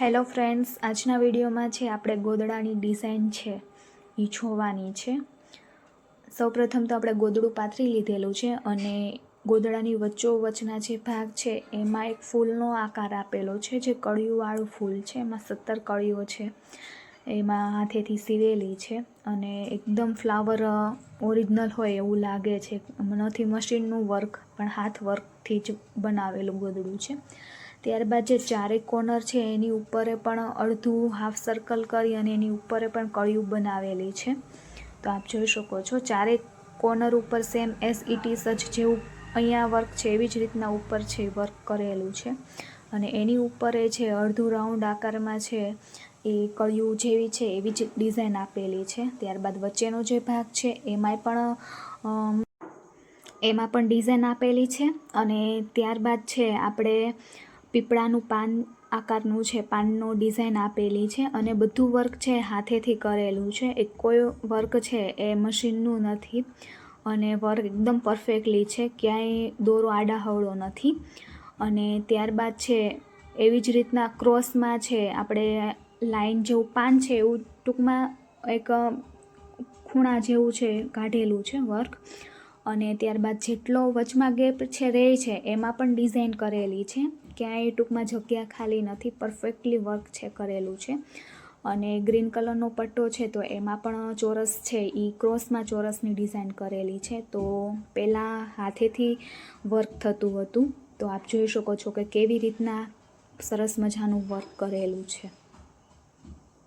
Hello friends, આજના વિડીયોમાં છે આપણે ગોદડાની ડિઝાઇન છે એ જોવાની છે. સૌપ્રથમ તો આપણે ગોદડું પાથરી લીધેલું છે અને ગોદડાની વચ્ચોવચના જે ભાગ છે એમાં એક ફૂલનો આકાર આપેલો છે, જે કળિયુંવાળું ફૂલ છે. એમાં સત્તર કળીઓ છે. એમાં હાથેથી સીવેલી છે અને એકદમ ફ્લાવર ઓરિજિનલ હોય એવું લાગે છે. નથી, મશીનનું વર્ક, પણ હાથ વર્કથી જ બનાવેલું ગોદડું છે. ત્યારબાદ જે ચારેક કોર્નર છે, એની ઉપર પણ અડધું હાફ સર્કલ કરી અને એની ઉપરે પણ કળિયું બનાવેલી છે. તો આપ જોઈ શકો છો ચારેક કોર્નર ઉપર સેમ એસ ઇટી સજ જેવું અહીંયા વર્ક છે, એવી જ રીતના ઉપર છે વર્ક કરેલું છે. અને એની ઉપર એ છે અડધું રાઉન્ડ આકારમાં છે, એ કળિયું જેવી છે, એવી જ ડિઝાઇન આપેલી છે. ત્યારબાદ વચ્ચેનો જે ભાગ છે, એમાંય પણ એમાં પણ ડિઝાઇન આપેલી છે. અને ત્યારબાદ છે, આપણે પીપળાનું પાન આકારનું છે, પાનનો ડિઝાઇન આપેલી છે અને બધું વર્ક છે, હાથેથી કરેલું છે. એક કોઈ વર્ક છે એ મશીનનું નથી અને વર્ક એકદમ પરફેક્ટલી છે, ક્યાંય દોરો આડાહવળો નથી. અને ત્યારબાદ છે, એવી જ રીતના ક્રોસમાં છે, આપણે લાઈન જેવું પાન છે, એવું ટૂંકમાં એક ખૂણા જેવું છે, કાઢેલું છે વર્ક. અને ત્યારબાદ જેટલો વચમાં ગેપ છે રહે છે, એમાં પણ ડિઝાઇન કરેલી છે. ક્યાંય ટૂંકમાં જગ્યા ખાલી નથી પરફેક્ટલી વર્ક છે, કરેલું છે. અને ગ્રીન કલરનો પટ્ટો છે, તો એમાં પણ ચોરસ છે એ ક્રોસમાં ચોરસની ડિઝાઇન કરેલી છે. તો પહેલાં હાથેથી વર્ક થતું હતું. તો આપ જોઈ શકો છો કે કેવી રીતના સરસ મજાનું વર્ક કરેલું છે.